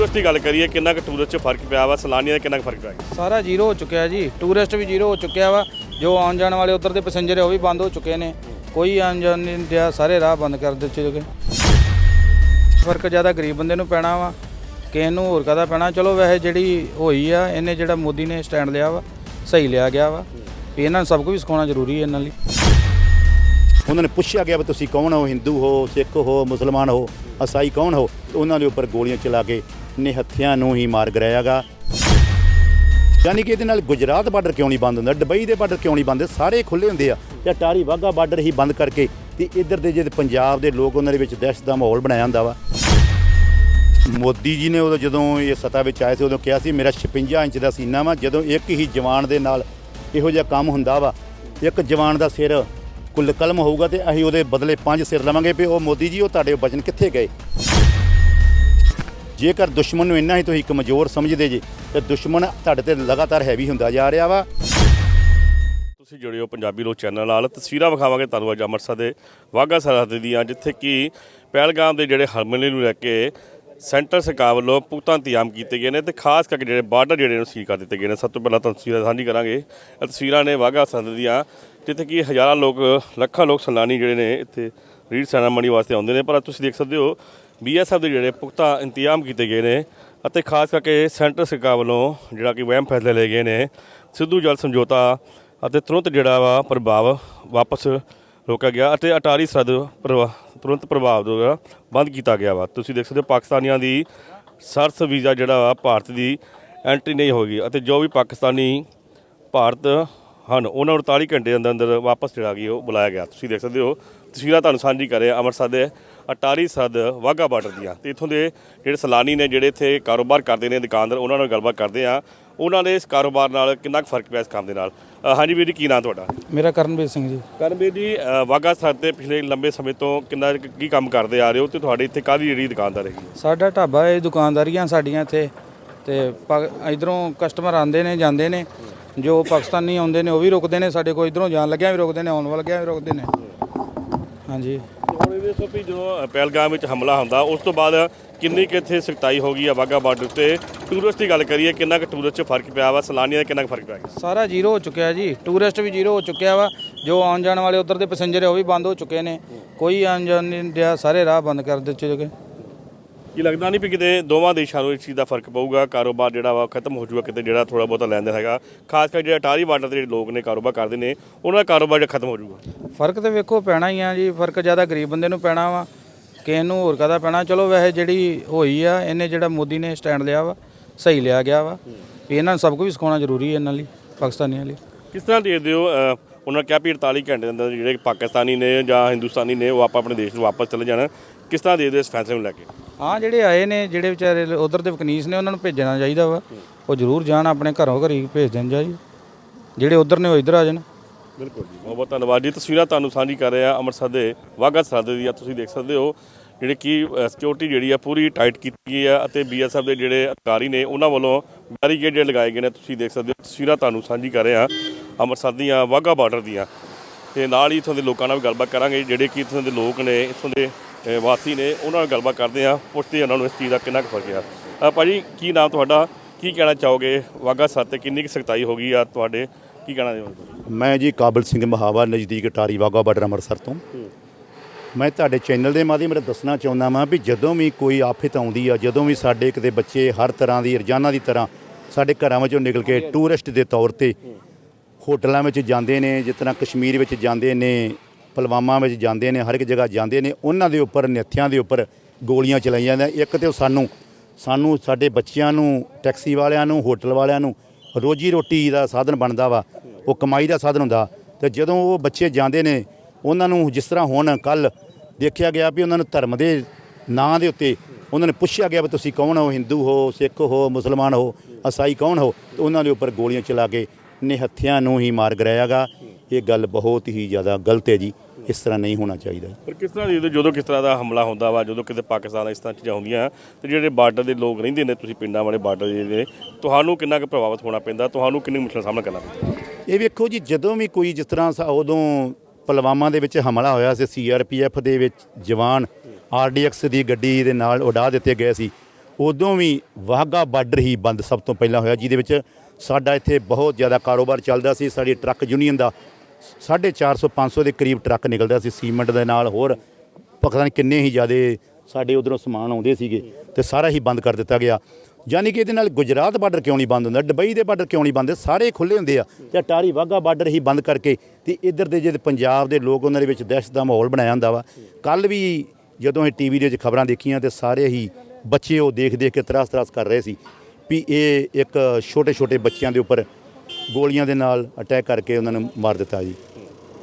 Tourist ਦੀ ਗੱਲ ਕਰੀਏ ਕਿੰਨਾ ਕੁ ਟੂਰਿਸਟ 'ਚ ਫ਼ਰਕ ਪਿਆ ਵਾ? ਸੈਲਾਨੀਆਂ ਦਾ ਕਿੰਨਾ ਕੁ ਫ਼ਰਕ ਪਿਆ? ਸਾਰਾ ਜ਼ੀਰੋ ਹੋ ਚੁੱਕਿਆ ਜੀ। ਟੂਰਿਸਟ ਵੀ ਜ਼ੀਰੋ ਹੋ ਚੁੱਕਿਆ ਵਾ। ਜੋ ਆਉਣ ਜਾਣ ਵਾਲੇ ਉਧਰ ਦੇ ਪੈਸੇਂਜਰ ਉਹ ਵੀ ਬੰਦ ਹੋ ਚੁੱਕੇ ਨੇ। ਕੋਈ ਆਉਣ ਜਾਣ ਨਹੀਂ ਦਿਆ ਸਾਰੇ ਰਾਹ ਬੰਦ ਕਰ ਦਿੱਤੇ ਚੁੱਕੇ ਫ਼ਰਕ ਜ਼ਿਆਦਾ ਗਰੀਬ ਬੰਦੇ ਨੂੰ ਪੈਣਾ ਵਾ। ਕਿਸੇ ਨੂੰ ਹੋਰ ਕਾਹਦਾ ਪੈਣਾ? ਚਲੋ ਵੈਸੇ ਜਿਹੜੀ ਹੋਈ ਆ ਇਹਨੇ ਜਿਹੜਾ ਮੋਦੀ ਨੇ ਸਟੈਂਡ ਲਿਆ ਵਾ ਸਹੀ ਲਿਆ ਗਿਆ ਵਾ। ਵੀ ਇਹਨਾਂ ਨੂੰ ਸਭ ਕੁਝ ਵੀ ਸਿਖਾਉਣਾ ਜ਼ਰੂਰੀ ਹੈ ਇਹਨਾਂ ਲਈ। ਉਹਨਾਂ ਨੇ ਪੁੱਛਿਆ ਗਿਆ ਵੀ ਤੁਸੀਂ ਕੌਣ ਹੋ? ਹਿੰਦੂ ਹੋ ਸਿੱਖ ਹੋ ਮੁਸਲਮਾਨ ਹੋ? ਈਸਾਈ ਕੌਣ ਹੋ? ਤੇ ਉਹਨਾਂ ਦੇ ਉੱਪਰ ਗੋਲੀਆਂ ਚਲਾ ਕੇ ਨਿਹੱਥਿਆਂ ਨੂੰ ਹੀ ਮਾਰ ਗਰਾਇਆਗਾ। ਯਾਨੀ ਕਿ ਇਹਦੇ ਨਾਲ ਗੁਜਰਾਤ ਬਾਰਡਰ ਕਿਉਂ ਨਹੀਂ ਬੰਦ ਹੁੰਦਾ? ਦੁਬਈ ਦੇ ਬਾਰਡਰ ਕਿਉਂ ਨਹੀਂ ਬੰਦ? ਸਾਰੇ ਖੁੱਲੇ ਹੁੰਦੇ ਆ। ਜਾਂ ਟਾਰੀ ਵਾਗਾ ਬਾਰਡਰ ਹੀ ਬੰਦ ਕਰਕੇ ਤੇ ਇੱਧਰ ਦੇ ਜਿਹੜੇ ਪੰਜਾਬ ਦੇ ਲੋਕ ਉਹਨਾਂ ਦੇ ਵਿੱਚ ਦਹਿਸ਼ਤ ਦਾ ਮਾਹੌਲ ਬਣਾਇਆ ਹੁੰਦਾ ਵਾ। ਮੋਦੀ ਜੀ ਨੇ ਉਦੋਂ ਜਦੋਂ ਇਹ ਸੱਤਾ ਵਿੱਚ ਆਏ ਸੀ, ਉਦੋਂ ਕਿਹਾ ਸੀ, ਮੇਰਾ 56 ਇੰਚ ਦਾ ਸੀਨਾ ਵਾ। ਜਦੋਂ ਇੱਕ ਹੀ ਜਵਾਨ ਦੇ ਨਾਲ ਇਹੋ ਜਿਹਾ ਕੰਮ ਹੁੰਦਾ ਵਾ, ਇੱਕ ਜਵਾਨ ਦਾ ਸਿਰ ਕੁੱਲ ਕਲਮ ਹੋਊਗਾ ਤੇ ਅਸੀਂ ਉਹਦੇ ਬਦਲੇ ਪੰਜ ਸਿਰ ਲਵਾਂਗੇ। ਵੀ ਉਹ ਮੋਦੀ ਜੀ, ਉਹ ਤੁਹਾਡੇ ਵਚਨ ਕਿੱਥੇ ਗਏ? ਜੇਕਰ ਦੁਸ਼ਮਣ ਨੂੰ ਇੰਨਾ ਹੀ ਤੁਸੀਂ ਕਮਜ਼ੋਰ ਸਮਝਦੇ ਜੇ, ਤੇ ਦੁਸ਼ਮਣ ਤੁਹਾਡੇ ਤੇ ਲਗਾਤਾਰ ਹੈਵੀ ਹੁੰਦਾ ਜਾ ਰਿਹਾ ਵਾ। ਤੁਸੀਂ ਜੁੜਿਓ ਪੰਜਾਬੀ ਲੋਕ ਚੈਨਲ ਨਾਲ। ਤਸਵੀਰਾਂ ਵਿਖਾਵਾਂਗੇ ਤੁਹਾਨੂੰ ਅੱਜ ਅੰਮ੍ਰਿਤਸਰ ਦੇ ਵਾਹਗਾ ਸਰਹੱਦ ਦੀਆਂ, ਜਿੱਥੇ ਕਿ ਪਹਿਲਗਾਮ ਦੇ ਜਿਹੜੇ ਹਰਮਲੇ ਨੂੰ ਲੈ ਕੇ ਸੈਂਟਰ ਸਰਕਾਰ ਵੱਲੋਂ ਪੁਖਤਾ ਇੰਤਜ਼ਾਮ ਕੀਤੇ ਗਏ ਨੇ ਤੇ ਖਾਸ ਕਰਕੇ ਜਿਹੜੇ ਬਾਰਡਰ ਜਿਹੜੇ ਨੂੰ ਸੀਲ ਕਰ ਦਿੱਤੇ ਗਏ ਨੇ। ਸਭ ਤੋਂ ਪਹਿਲਾਂ ਤਸਵੀਰਾਂ ਸਾਂਝੀ ਕਰਾਂਗੇ। ਇਹ ਤਸਵੀਰਾਂ ਨੇ ਵਾਹਗਾ ਸਰਹੱਦ ਦੀਆਂ, ਜਿੱਥੇ ਕਿ ਹਜ਼ਾਰਾਂ ਲੋਕ, ਲੱਖਾਂ ਲੋਕ ਸੈਲਾਨੀ ਜਿਹੜੇ ਨੇ ਇੱਥੇ ਰੀਡ ਸੈਰਾਮਨੀ ਵਾਸਤੇ ਆਉਂਦੇ ਨੇ। ਪਰ ਤੁਸੀਂ ਦੇਖ ਸਕਦੇ ਹੋ ਬੀਐਸਐਫ ਦੇ ਜਿਹੜੇ ਪੁਖਤਾ ਇੰਤਜ਼ਾਮ ਕੀਤੇ ਗਏ ਨੇ ਅਤੇ ਖਾਸ ਕਰਕੇ ਸੈਂਟਰ ਸਰਕਾਰ ਵੱਲੋਂ ਜਿਹੜਾ ਕਿ ਵਹਿਮ ਫੈਸਲੇ ਲਏ ਗਏ ਨੇ, ਸਿੱਧੂ ਜਲ ਸਮਝੌਤਾ ਅਤੇ ਤੁਰੰਤ ਜਿਹੜਾ ਵਾ ਪ੍ਰਭਾਵ ਵਾਪਸ ਰੋਕਿਆ ਗਿਆ ਅਤੇ ਅਟਾਰੀ ਸਰਦ ਪ੍ਰਵਾ- ਤੁਰੰਤ ਪ੍ਰਭਾਵ ਜਿਹੜਾ ਬੰਦ ਕੀਤਾ ਗਿਆ ਵਾ। ਤੁਸੀਂ ਦੇਖ ਸਕਦੇ ਹੋ ਪਾਕਿਸਤਾਨੀਆਂ ਦੀ ਸਰਸ ਵੀਜ਼ਾ ਜਿਹੜਾ ਵਾ ਭਾਰਤ ਦੀ ਐਂਟਰੀ ਨਹੀਂ ਹੋਗੀ ਅਤੇ ਜੋ ਵੀ ਪਾਕਿਸਤਾਨੀ ਭਾਰਤ ਹਨ, ਉਹਨਾਂ ਨੂੰ 48 ਘੰਟੇ ਦੇ ਅੰਦਰ ਅੰਦਰ ਵਾਪਸ ਜਿਹੜਾ ਗਈ ਉਹ ਬੁਲਾਇਆ ਗਿਆ। ਤੁਸੀਂ ਦੇਖ ਸਕਦੇ ਹੋ ਤਸਵੀਰਾਂ ਤੁਹਾਨੂੰ ਸਾਂਝੀ ਕਰ ਰਿਹਾ, ਅੰਮ੍ਰਿਤਸਰ ਦੇ ਅਟਾਰੀ ਸਰਹੱਦ ਵਾਹਗਾ ਬਾਰਡਰ ਦੀਆਂ। ਤੇ ਇੱਥੋਂ ਦੇ ਜਿਹੜੇ ਸੈਲਾਨੀ ਨੇ ਜਿਹੜੇ ਇੱਥੇ ਕਾਰੋਬਾਰ ਕਰਦੇ ਨੇ ਦੁਕਾਨਦਾਰ ਉਹਨਾਂ ਨਾਲ ਗੱਲਬਾਤ ਕਰਦੇ ਆ ਉਹਨਾਂ ਦੇ ਇਸ ਕਾਰੋਬਾਰ ਨਾਲ ਕਿੰਨਾ ਕੁ ਫ਼ਰਕ ਪਿਆ ਇਸ ਕੰਮ ਦੇ ਨਾਲ? ਅ, ਹਾਂਜੀ ਵੀਰ ਜੀ ਕੀ ਨਾਂ ਤੁਹਾਡਾ? ਮੇਰਾ ਕਰਨਵੀਰ ਸਿੰਘ ਜੀ। ਕਰਮਵੀਰ ਜੀ ਅ, ਵਾਹਗਾ ਸਰਹੱਦ ਤੇ ਪਿਛਲੇ ਲੰਬੇ ਸਮੇਂ ਤੋਂ ਕਿੰਨਾ ਕੁ ਕੀ ਕੰਮ ਕਰਦੇ ਆ ਰਹੇ ਹੋ? ਤੇ ਤੁਹਾਡੇ ਇੱਥੇ ਕਾਹਦੀ ਜਿਹੜੀ ਦੁਕਾਨਦਾਰ ਹੈਗੀ ਹੈ? ਸਾਡਾ ਢਾਬਾ ਇਹ ਦੁਕਾਨਦਾਰੀਆਂ ਸਾਡੀਆਂ ਇੱਥੇ। ਤੇ ਇਧਰੋਂ ਕਸਟਮਰ ਆਉਂਦੇ ਨੇ ਜਾਂਦੇ ਨੇ। ਜੋ ਪਾਕਿਸਤਾਨੀ ਆਉਂਦੇ ਨੇ ਉਹ ਵੀ ਰੁਕਦੇ ਨੇ। ਸਾਡੇ ਕੋਲ ਇਧਰੋਂ ਜਾਣ ਲੱਗਿਆ ਵੀ ਰੁਕਦੇ ਨੇ ਆਉਣ ਵਾਲਿਆਂ ਵੀ ਰੁਕਦੇ ਨੇ। ਹਾਂਜੀ। ਹੁਣ ਇਹ ਦੇਖੋ ਵੀ ਜਦੋਂ ਪਹਿਲਗਾਮ ਵਿੱਚ ਹਮਲਾ ਹੁੰਦਾ, ਉਸ ਤੋਂ ਬਾਅਦ ਕਿੰਨੀ ਕਿ ਇੱਥੇ ਸਖਤਾਈ ਹੋ ਗਈ ਆ ਵਾਹਗਾ ਬਾਰਡਰ ਤੇ ਟੂਰਿਸਟ ਦੀ ਗੱਲ ਕਰੀਏ, ਕਿੰਨਾ ਕੁ ਟੂਰਿਸਟ 'ਚ ਫ਼ਰਕ ਪਿਆ ਵਾ? ਸੈਲਾਨੀਆਂ ਦਾ ਕਿੰਨਾ ਕੁ ਫ਼ਰਕ ਪਿਆ ਗਿਆ ਸਾਰਾ ਜ਼ੀਰੋ ਹੋ ਚੁੱਕਿਆ ਜੀ। ਟੂਰਿਸਟ ਵੀ ਜ਼ੀਰੋ ਹੋ ਚੁੱਕਿਆ ਵਾ। ਜੋ ਆਉਣ ਜਾਣ ਵਾਲੇ ਉਧਰ ਦੇ ਪੈਸੇਂਜਰ ਉਹ ਵੀ ਬੰਦ ਹੋ ਚੁੱਕੇ ਨੇ। ਕੋਈ ਆਉਣ ਜਾਣ ਨਹੀਂ ਰਿਹਾ, ਸਾਰੇ ਰਾਹ ਬੰਦ ਕਰ ਦਿੱਤੇ ਚੁੱਕੇ ਕੀ ਲੱਗਦਾ ਨਹੀਂ ਵੀ ਕਿਤੇ ਦੋਵਾਂ ਦੇਸ਼ਾਂ ਨੂੰ ਇਸ ਚੀਜ਼ ਦਾ ਫ਼ਰਕ ਪਊਗਾ? ਕਾਰੋਬਾਰ ਜਿਹੜਾ ਵਾ ਖਤਮ ਹੋ ਜਾਊਗਾ ਕਿਤੇ ਜਿਹੜਾ ਥੋੜਾ ਬਹੁਤਾ ਲੈਂਦੇ ਹੈਗਾ। ਖਾਸ ਕਰਕੇ ਜਿਹੜਾ ਟਾਰੀ ਬਾਰਡਰ ਤੇ ਜਿਹੜੇ ਲੋਕ ਨੇ ਕਾਰੋਬਾਰ ਕਰਦੇ ਨੇ ਉਹਨਾਂ ਦਾ ਕਾਰੋਬਾਰ ਜਿਹੜਾ ਖਤਮ ਹੋ ਜਾਊਗਾ ਫ਼ਰਕ ਤੇ ਵੇਖੋ ਪੈਣਾ ਹੀ ਆ ਜੀ ਫ਼ਰਕ ਜ਼ਿਆਦਾ ਗਰੀਬ ਬੰਦੇ ਨੂੰ ਪੈਣਾ ਵਾ ਕਿਸੇ ਨੂੰ ਹੋਰ ਕਾਹਦਾ ਪੈਣਾ। ਚਲੋ ਵੈਸੇ ਜਿਹੜੀ ਹੋਈ ਆ ਇਹਨੇ ਜਿਹੜਾ ਮੋਦੀ ਨੇ ਸਟੈਂਡ ਲਿਆ ਵਾ ਸਹੀ ਲਿਆ ਗਿਆ ਵਾ ਵੀ ਇਹਨਾਂ ਨੂੰ ਸਭ ਕੁਝ ਸਿਖਾਉਣਾ ਜ਼ਰੂਰੀ ਹੈ ਇਹਨਾਂ ਲਈ ਪਾਕਿਸਤਾਨੀਆਂ ਲਈ। ਕਿਸ ਤਰ੍ਹਾਂ ਦੇਖਦੇ ਹੋ ਉਹਨਾਂ ਕਿਹਾ ਵੀ 48 ਘੰਟੇ ਦੇ ਅੰਦਰ ਜਿਹੜੇ ਪਾਕਿਸਤਾਨੀ ਨੇ ਜਾਂ ਹਿੰਦੁਸਤਾਨੀ ਨੇ ਉਹ ਆਪਾਂ ਆਪਣੇ ਦੇਸ਼ ਨੂੰ ਵਾਪਸ ਚਲੇ ਜਾਣ। ਕਿਸ ਤਰ੍ਹਾਂ ਦੇਖਦੇ ਇਸ ਫੈਸਲੇ ਨੂੰ ਲੈ ਕੇ? ਹਾਂ ਜਿਹੜੇ ਆਏ ਨੇ, ਜਿਹੜੇ ਵਿਚਾਰੇ ਉਧਰ ਦੇ ਵਕਨੀਸ ਨੇ, ਉਹਨਾਂ ਨੂੰ ਭੇਜਣਾ ਚਾਹੀਦਾ ਵਾ। ਉਹ ਜ਼ਰੂਰ ਜਾਣ, ਆਪਣੇ ਘਰੋਂ ਘਰੀ ਭੇਜ ਦੇਣ ਜੀ ਜਿਹੜੇ ਉਧਰ ਨੇ, ਉਹ ਇੱਧਰ ਆ ਜਾਣ। ਬਿਲਕੁਲ ਜੀ ਬਹੁਤ ਬਹੁਤ ਧੰਨਵਾਦ ਜੀ। ਤਸਵੀਰਾਂ ਤੁਹਾਨੂੰ ਸਾਂਝੀ ਕਰ ਰਹੇ ਆ ਅੰਮ੍ਰਿਤਸਰ ਦੇ ਵਾਹਗਾ ਸਰਹੱਦ ਦੀਆਂ, ਤੁਸੀਂ ਦੇਖ ਸਕਦੇ ਹੋ। ਜਿਹੜੇ ਕਿ ਸਿਕਿਉਰਿਟੀ ਜਿਹੜੀ ਆ, ਪੂਰੀ ਟਾਈਟ ਕੀਤੀ ਗਈ ਆ ਅਤੇ ਬੀਐਸਐਫ ਦੇ ਜਿਹੜੇ ਅਧਿਕਾਰੀ ਨੇ, ਉਹਨਾਂ ਵੱਲੋਂ ਬੈਰੀਕੇਡ ਜਿਹੜੇ ਲਗਾਏ ਗਏ ਨੇ, ਤੁਸੀਂ ਦੇਖ ਸਕਦੇ ਹੋ। ਤਸਵੀਰਾਂ ਤੁਹਾਨੂੰ ਸਾਂਝੀ ਕਰ ਰਹੇ ਆ ਅੰਮ੍ਰਿਤਸਰ ਦੀਆਂ ਵਾਹਗਾ ਬਾਰਡਰ ਦੀਆਂ। ਤੇ ਨਾਲ ਹੀ ਇੱਥੋਂ ਦੇ ਲੋਕਾਂ ਨਾਲ ਵੀ ਗੱਲਬਾਤ ਕਰਾਂਗੇ, ਜਿਹੜੇ ਕਿ ਇੱਥੋਂ ਦੇ ਲੋਕ ਨੇ, ਇੱਥੋਂ ਦੇ ਵਾਸੀ ਨੇ ਉਹਨਾਂ ਨਾਲ ਗੱਲਬਾਤ ਕਰਦੇ ਆ ਪੁੱਛਦੇ ਉਹਨਾਂ ਨੂੰ ਇਸ ਚੀਜ਼ ਦਾ ਕਿੰਨਾ ਕੁ ਫ਼ਰਕ ਆ। ਭਾਜੀ ਕੀ ਨਾਮ ਤੁਹਾਡਾ? ਕੀ ਕਹਿਣਾ ਚਾਹੋਗੇ? ਸਰਹੱਦ ਤੇ ਕਿੰਨੀ ਕੁ ਸਖਤਾਈ ਹੋ ਗਈ ਆ ਤੁਹਾਡੇ? ਕੀ ਕਹਿਣਾ ਚਾਹੋਗੇ ਮੈਂ ਜੀ ਕਾਬਲ ਸਿੰਘ ਮਹਾਵਾ ਨਜ਼ਦੀਕ ਟਾਰੀ ਵਾਗਾ ਬਾਰਡਰ ਅੰਮ੍ਰਿਤਸਰ ਤੋਂ। ਮੈਂ ਤੁਹਾਡੇ ਚੈਨਲ ਦੇ ਮਾਧਿਅਮ ਰਾਹੀਂ ਦੱਸਣਾ ਚਾਹੁੰਦਾ ਵਾਂ ਵੀ ਜਦੋਂ ਵੀ ਕੋਈ ਆਫਤ ਆਉਂਦੀ ਆ ਜਦੋਂ ਵੀ ਸਾਡੇ ਕਿਤੇ ਬੱਚੇ ਹਰ ਤਰ੍ਹਾਂ ਦੀ ਰੋਜ਼ਾਨਾ ਦੀ ਤਰ੍ਹਾਂ ਸਾਡੇ ਘਰਾਂ ਵਿੱਚੋਂ ਨਿਕਲ ਕੇ ਟੂਰਿਸਟ ਦੇ ਤੌਰ ਤੇ ਹੋਟਲਾਂ ਵਿੱਚ ਜਾਂਦੇ ਨੇ ਜਿਸ ਤਰ੍ਹਾਂ ਕਸ਼ਮੀਰ ਵਿੱਚ ਜਾਂਦੇ ਨੇ ਪਲਵਾਮਾ ਵਿੱਚ ਜਾਂਦੇ ਨੇ, ਹਰ ਇੱਕ ਜਗ੍ਹਾ ਜਾਂਦੇ ਨੇ, ਉਹਨਾਂ ਦੇ ਉੱਪਰ, ਨਿੱਥਿਆਂ ਦੇ ਉੱਪਰ ਗੋਲੀਆਂ ਚਲਾਈਆਂ ਜਾਂਦੀਆਂ। ਇੱਕ ਤੇ ਉਹ ਸਾਨੂੰ ਸਾਨੂੰ ਸਾਡੇ ਬੱਚਿਆਂ ਨੂੰ, ਟੈਕਸੀ ਵਾਲਿਆਂ ਨੂੰ, ਹੋਟਲ ਵਾਲਿਆਂ ਨੂੰ ਰੋਜੀ ਰੋਟੀ ਦਾ ਸਾਧਨ ਬਣਦਾ ਵਾ, ਉਹ ਕਮਾਈ ਦਾ ਸਾਧਨ ਹੁੰਦਾ। ਤੇ ਜਦੋਂ ਉਹ ਬੱਚੇ ਜਾਂਦੇ ਨੇ, ਉਹਨਾਂ ਨੂੰ ਜਿਸ ਤਰ੍ਹਾਂ ਹੁਣ ਕੱਲ ਦੇਖਿਆ ਗਿਆ ਵੀ ਉਹਨਾਂ ਨੂੰ ਧਰਮ ਦੇ ਨਾਂ ਦੇ ਉੱਤੇ ਉਹਨਾਂ ਨੇ ਪੁੱਛਿਆ ਗਿਆ ਵੀ ਤੁਸੀਂ ਕੌਣ ਹੋ? ਹਿੰਦੂ ਹੋ, ਸਿੱਖ ਹੋ, ਮੁਸਲਮਾਨ ਹੋ ਈਸਾਈ ਕੌਣ ਹੋ? ਤੇ ਉਹਨਾਂ ਦੇ ਉੱਪਰ ਗੋਲੀਆਂ ਚਲਾ ਕੇ ਨਿਹੱਥਿਆਂ ਨੂੰ ਹੀ ਮਾਰ ਗਰਾਇਆਗਾ। ਇਹ ਗੱਲ ਬਹੁਤ ਹੀ ਜ਼ਿਆਦਾ ਗਲਤ ਹੈ ਜੀ। ਇਸ ਤਰ੍ਹਾਂ ਨਹੀਂ ਹੋਣਾ ਚਾਹੀਦਾ ਪਰ ਕਿਸ ਤਰ੍ਹਾਂ ਦੀ ਜਦੋਂ- ਕਿਸ ਤਰ੍ਹਾਂ ਦਾ ਹਮਲਾ ਹੁੰਦਾ ਵਾ ਜਦੋਂ ਕਿਤੇ ਪਾਕਿਸਤਾਨ ਇਸ ਤਰ੍ਹਾਂ ਚੀਜ਼ਾਂ ਹੁੰਦੀਆਂ ਤੇ ਜਿਹੜੇ ਬਾਰਡਰ ਦੇ ਲੋਕ ਰਹਿੰਦੇ ਨੇ ਤੁਸੀਂ ਪਿੰਡਾਂ ਵਾਲੇ ਬਾਰਡਰ ਦੇ ਤੁਹਾਨੂੰ ਕਿੰਨਾ ਕੁ ਪ੍ਰਭਾਵਿਤ ਹੋਣਾ ਪੈਂਦਾ? ਤੁਹਾਨੂੰ ਕਿੰਨੀ ਮੁਸ਼ਕਲ ਸਾਹਮਣਾ ਕਰਨਾ ਪੈਂਦਾ? ਇਹ ਵੇਖੋ ਜੀ ਜਦੋਂ ਵੀ ਕੋਈ ਜਿਸ ਤਰ੍ਹਾਂ ਉਦੋਂ ਪੁਲਵਾਮਾ ਦੇ ਵਿੱਚ ਹਮਲਾ ਹੋਇਆ ਸੀ ਸੀਆਰਪੀਐਫ ਦੇ ਵਿੱਚ ਜਵਾਨ ਆਰਡੀਐਕਸ ਦੀ ਗੱਡੀ ਦੇ ਨਾਲ ਉਡਾ ਦਿੱਤੇ ਗਏ ਸੀ। ਉਦੋਂ ਵੀ ਵਾਹਗਾ ਬਾਰਡਰ ਹੀ ਬੰਦ ਸਭ ਤੋਂ ਪਹਿਲਾਂ ਹੋਇਆ ਜਿਹਦੇ ਵਿੱਚ ਸਾਡਾ ਇੱਥੇ ਬਹੁਤ ਜ਼ਿਆਦਾ ਕਾਰੋਬਾਰ ਚੱਲਦਾ ਸੀ ਸਾਡੀ ਟਰੱਕ ਯੂਨੀਅਨ ਦਾ 450 500 ਦੇ ਕਰੀਬ ਟਰੱਕ ਨਿਕਲਦਾ ਸੀ ਸੀਮੈਂਟ ਦੇ ਨਾਲ, ਹੋਰ ਪਤਾ ਨਹੀਂ ਕਿੰਨੇ ਹੀ ਜ਼ਿਆਦੇ ਸਾਡੇ ਉਧਰੋਂ ਸਮਾਨ ਆਉਂਦੇ ਸੀਗੇ ਤੇ ਸਾਰਾ ਹੀ ਬੰਦ ਕਰ ਦਿੱਤਾ ਗਿਆ। ਯਾਨੀ ਕਿ ਇਹਦੇ ਨਾਲ ਗੁਜਰਾਤ ਬਾਰਡਰ ਕਿਉਂ ਨਹੀਂ ਬੰਦ ਹੁੰਦਾ? ਦੁਬਈ ਦੇ ਬਾਰਡਰ ਕਿਉਂ ਨਹੀਂ ਬੰਦ? ਸਾਰੇ ਖੁੱਲੇ ਹੁੰਦੇ ਆ। ਤੇ ਟਾਰੀ ਵਾਹਗਾ ਬਾਰਡਰ ਹੀ ਬੰਦ ਕਰਕੇ ਤੇ ਇੱਧਰ ਦੇ ਜਿਹੜੇ ਪੰਜਾਬ ਦੇ ਲੋਕ ਉਹਨਾਂ ਦੇ ਵਿੱਚ ਦਹਿਸ਼ਤ ਦਾ ਮਾਹੌਲ ਬਣਾਇਆ ਹੁੰਦਾ ਵਾ। ਕੱਲ ਵੀ ਜਦੋਂ ਇਹ ਟੀਵੀ ਦੇ ਵਿੱਚ ਖਬਰਾਂ ਦੇਖੀਆਂ ਤੇ ਸਾਰੇ ਹੀ ਬੱਚੇ ਉਹ ਦੇਖ ਦੇਖ ਕੇ ਤਰਾਸ ਤਰਾਸ ਕਰ ਰਹੇ ਸੀ ਵੀ ਇਹ ਇੱਕ ਛੋਟੇ ਛੋਟੇ ਬੱਚਿਆਂ ਦੇ ਉੱਪਰ ਗੋਲੀਆਂ ਦੇ ਨਾਲ ਅਟੈਕ ਕਰਕੇ ਉਹਨਾਂ ਨੂੰ ਮਾਰ ਦਿੱਤਾ ਜੀ।